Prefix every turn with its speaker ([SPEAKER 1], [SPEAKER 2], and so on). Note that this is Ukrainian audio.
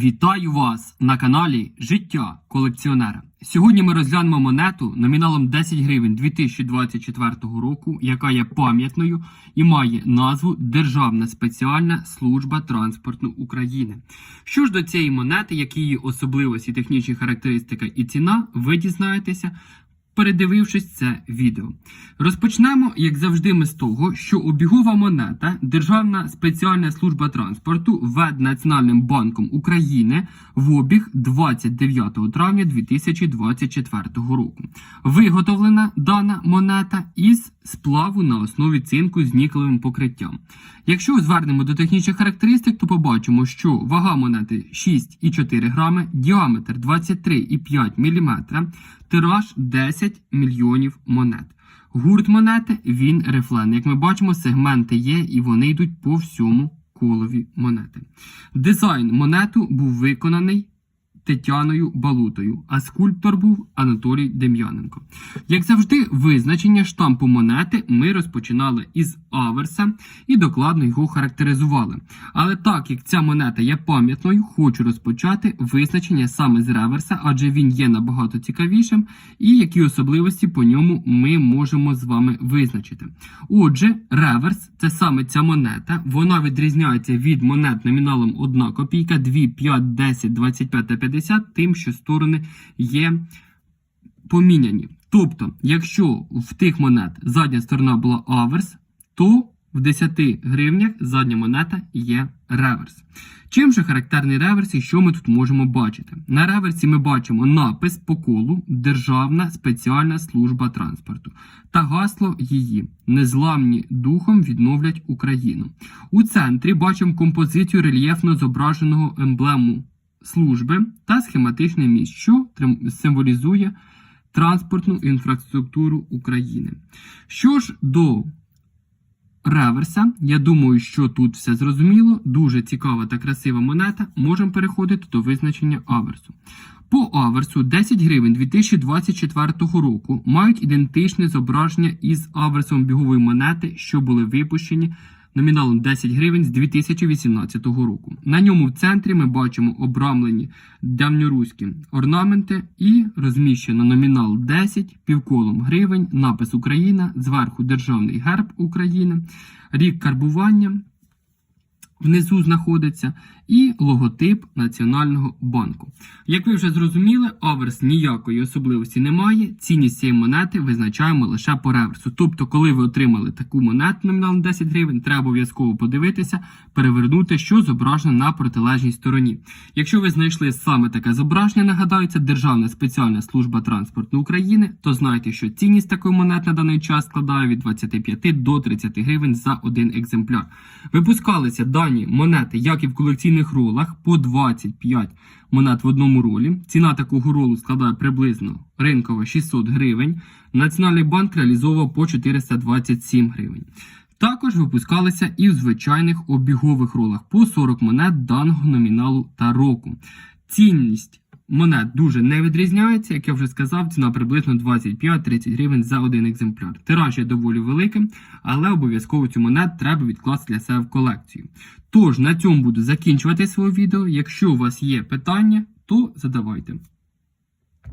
[SPEAKER 1] Вітаю вас на каналі Життя колекціонера. Сьогодні ми розглянемо монету номіналом 10 гривень 2024 року, яка є пам'ятною і має назву Державна спеціальна служба транспорту України. Що ж до цієї монети, які її особливості, технічні характеристики і ціна, ви дізнаєтеся. Передивившись це відео, розпочнемо, як завжди, ми з того, що обігова монета Державна спеціальна служба транспорту введ Національним банком України в обіг 29 травня 2024 року. Виготовлена дана монета із сплаву на основі цинку з нікелевим покриттям. Якщо звернемо до технічних характеристик, то побачимо, що вага монети 6,4 грами, діаметр 23,5 мм, тираж 10 мільйонів монет. Гурт монети він рифлений. Як ми бачимо, сегменти є і вони йдуть по всьому колові монети. Дизайн монету був виконаний Тетяною Балутою, а скульптор був Анатолій Дем'яненко. Як завжди, визначення штампу монети ми розпочинали із аверса і докладно його характеризували. Але так як ця монета є пам'ятною, хочу розпочати визначення саме з реверса, адже він є набагато цікавішим, і які особливості по ньому ми можемо з вами визначити. Отже, реверс це саме ця монета. Вона відрізняється від монет номіналом 1 копійка, 2, 5, 10, 25 та 50, тим, що сторони є поміняні. Тобто, якщо в тих монет задня сторона була аверс, то в 10 гривнях задня монета є реверс. Чим же характерний реверс і що ми тут можемо бачити? На реверсі ми бачимо напис по колу Державна спеціальна служба транспорту та гасло її Незламні духом відновлять Україну. У центрі бачимо композицію рельєфно зображеного емблему служби та схематичний міст, що символізує транспортну інфраструктуру України. Що ж до реверса, я думаю, що тут все зрозуміло. Дуже цікава та красива монета. Можемо переходити до визначення аверсу. По аверсу 10 гривень 2024 року мають ідентичне зображення із аверсом бігової монети, що були випущені номіналом 10 гривень з 2018 року. На ньому в центрі ми бачимо обрамлені давньоруські орнаменти і розміщено номінал 10, півколом гривень, напис Україна, зверху державний герб України, рік карбування. Внизу знаходиться і логотип Національного банку. Як ви вже зрозуміли, аверс ніякої особливості не має. Цінність цієї монети визначаємо лише по реверсу. Тобто, коли ви отримали таку монету номіналом 10 гривень, треба обов'язково подивитися, перевернути, що зображено на протилежній стороні. Якщо ви знайшли саме таке зображення, нагадаю, це Державна спеціальна служба транспорту України, то знайте, що цінність такої монети на даний час складає від 25 до 30 гривень за один екземпляр. Випускалися дані монети, як і в колекційних ролах, по 25 монет в одному ролі. Ціна такого ролу складає приблизно ринкова 600 гривень. Національний банк реалізовував по 427 гривень. Також випускалися і в звичайних обігових ролах по 40 монет даного номіналу та року. Цінність монет дуже не відрізняється, як я вже сказав, ціна приблизно 25-30 гривень за один екземпляр. Тираж є доволі великим, але обов'язково цю монет треба відкласти для себе в колекцію. Тож на цьому буду закінчувати своє відео. Якщо у вас є питання, то задавайте.